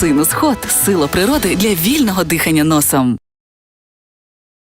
Синус Хот сила природи для вільного дихання носом.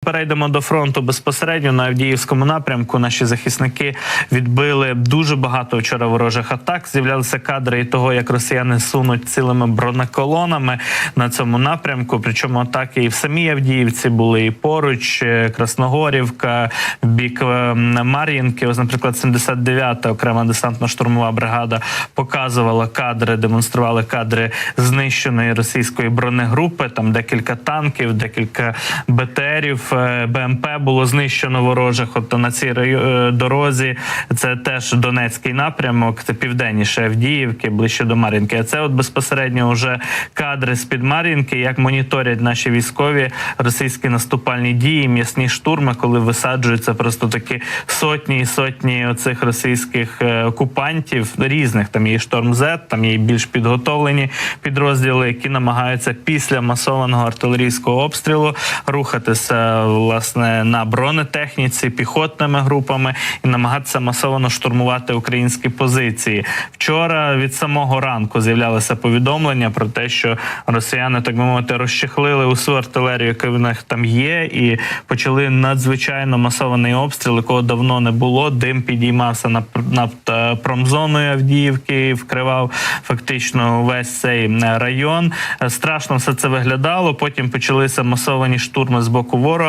Перейдемо до фронту безпосередньо на Авдіївському напрямку. Наші захисники відбили дуже багато вчора ворожих атак. З'являлися кадри і того, як росіяни сунуть цілими бронеколонами на цьому напрямку. Причому атаки і в самій Авдіївці були і поруч е, Красногорівка, бік е, Мар'їнки. Ось, наприклад, 79-та окрема десантно-штурмова бригада показувала кадри, демонстрували кадри знищеної російської бронегрупи. Там декілька танків, декілька БТРів. Е, БМП було знищено ворожих. От на цій е, дорозі це теж Донецький напрямок, це південніше Авдіївки, ближче до Мар'їнки. А це от безпосередньо вже кадри з під Мар'їнки, як моніторять наші військові російські наступальні дії, м'ясні штурми, коли висаджуються просто такі сотні і сотні оцих російських е, окупантів різних. Там є шторм Z, там є більш підготовлені підрозділи, які намагаються після масованого артилерійського обстрілу рухатися власне на бронетехніці, піхотними групами і намагатися масово штурмувати українські позиції. Вчора від самого ранку з'являлися повідомлення про те, що росіяни, так би мовити, розчехлили усю артилерію, яка в них там є, і почали надзвичайно масований обстріл, якого давно не було. Дим підіймався над е, промзоною Авдіївки, вкривав фактично весь цей е, район. Е, Страшно все це виглядало. Потім почалися масовані штурми з боку ворога,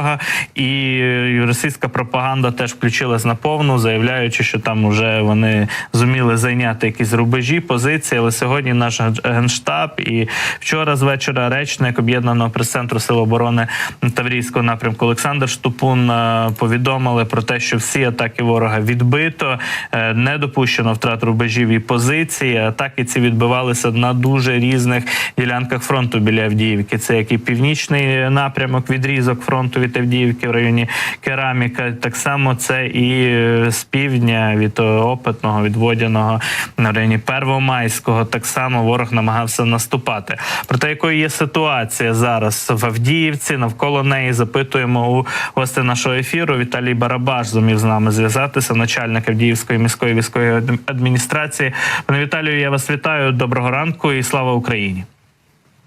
і е, російська пропаганда теж включилась на повну, заявляючи, що там вже вони зуміли зайняти якісь рубежі, позиції. Але сьогодні наш генштаб і вчора з вечора речник об'єднаного прес-центру Сил оборони Таврійського напрямку Олександр Штупун е, повідомили про те, що всі атаки ворога відбито, е, не допущено втрат рубежів і позиції. Атаки ці відбивалися на дуже різних ділянках фронту біля Авдіївки. Це як і північний напрямок, відрізок фронту від Авдіївки в районі Кераміка. Так само це і е, з півдня від е, опитного, від Водяного на районі Первомайського. Так само ворог намагався наступати. Про те, якою є ситуація зараз в Авдіївці, навколо неї запитуємо у гостя нашого ефіру. Віталій Барабаш зумів з нами зв'язатися, начальник Авдіївської міської військової адміністрації. Пане Віталію, я вас вітаю. Доброго ранку і слава Україні.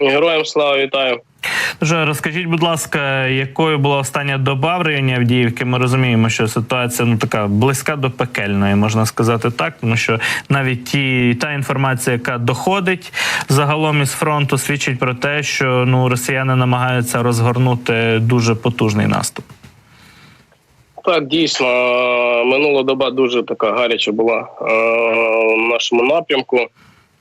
Героям слава вітаю. Вже розкажіть, будь ласка, якою була остання доба в районі Авдіївки? Ми розуміємо, що ситуація ну така близька до пекельної, можна сказати так, тому що навіть ті та інформація, яка доходить загалом із фронту, свідчить про те, що ну росіяни намагаються розгорнути дуже потужний наступ. Так, дійсно, е, минула доба дуже така гаряча була е, в нашому напрямку.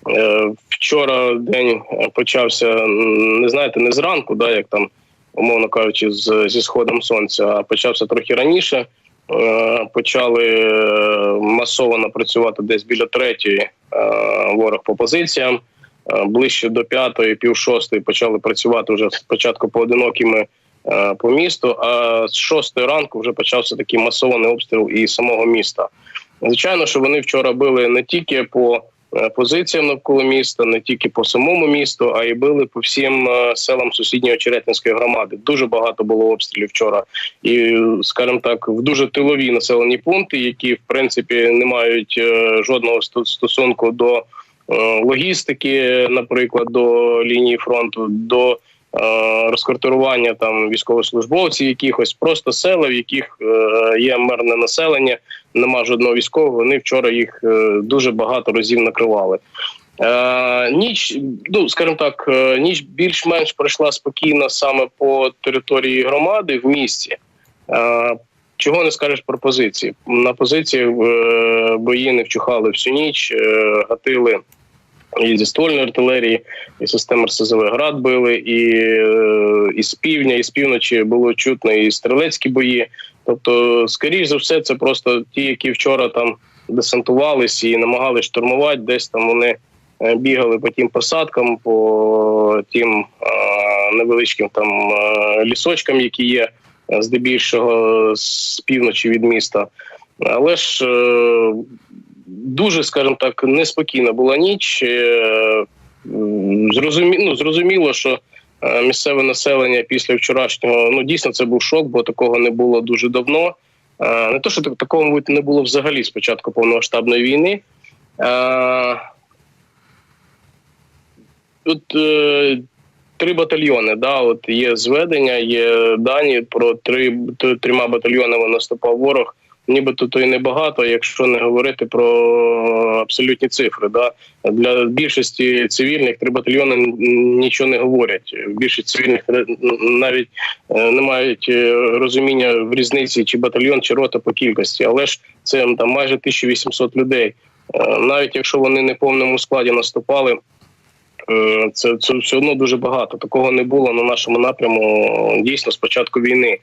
Е, Вчора день почався, не знаєте, не зранку, да, як там, умовно кажучи, з, зі сходом сонця, а почався трохи раніше. Е, Почали е, масово напрацювати десь біля третьої ворог по позиціям. Ближче до п'ятої, пів шостої почали працювати вже спочатку поодинокими по місту. А з шостої ранку вже почався такий масований обстріл і самого міста. Звичайно, що вони вчора били не тільки по позиціям навколо міста, не тільки по самому місту, а й били по всім е, селам сусідньої Черетинської громади. Дуже багато було обстрілів вчора, і скажімо так, в дуже тилові населені пункти, які в принципі не мають е, жодного сто- стосунку до е, логістики, наприклад, до лінії фронту, до е, розквартирування там військовослужбовців, якихось просто села, в яких е, є мирне населення, нема жодного військового. Вони вчора їх е, дуже багато разів накривали. Е, ніч, ну скажімо так, е, ніч більш-менш пройшла спокійно саме по території громади в місті. Е, Чого не скажеш про позиції? На позиціях е, бої не вчухали всю ніч, е, гатили і зі ствольної артилерії, і систем РСЗВ град били, і, е, і з півдня, і з півночі було чутно і стрілецькі бої. Тобто, скоріш за все, це просто ті, які вчора там десантувались і намагались штурмувати, десь там вони е, бігали по тим посадкам, по тим е, невеличким там лісочкам, які є здебільшого з півночі від міста. Але ж дуже, скажімо так, неспокійна була ніч. Е, Зрозумі... ну, зрозуміло, що е, місцеве населення після вчорашнього ну дійсно це був шок, бо такого не було дуже давно. Е, Не то, що такого мабуть, не було взагалі з початку повномасштабної війни. Тут три батальйони. Да, от є зведення, є дані про три трьома батальйонами наступав ворог. Нібито то і небагато, якщо не говорити про абсолютні цифри. Да. Для більшості цивільних три батальйони нічого не говорять. Більшість цивільних навіть е, не мають е, розуміння в різниці, чи батальйон, чи рота по кількості. Але ж це там майже 1800 людей. Е, Навіть якщо вони не повному складі наступали, це, це все одно дуже багато. Такого не було на нашому напряму дійсно з початку війни.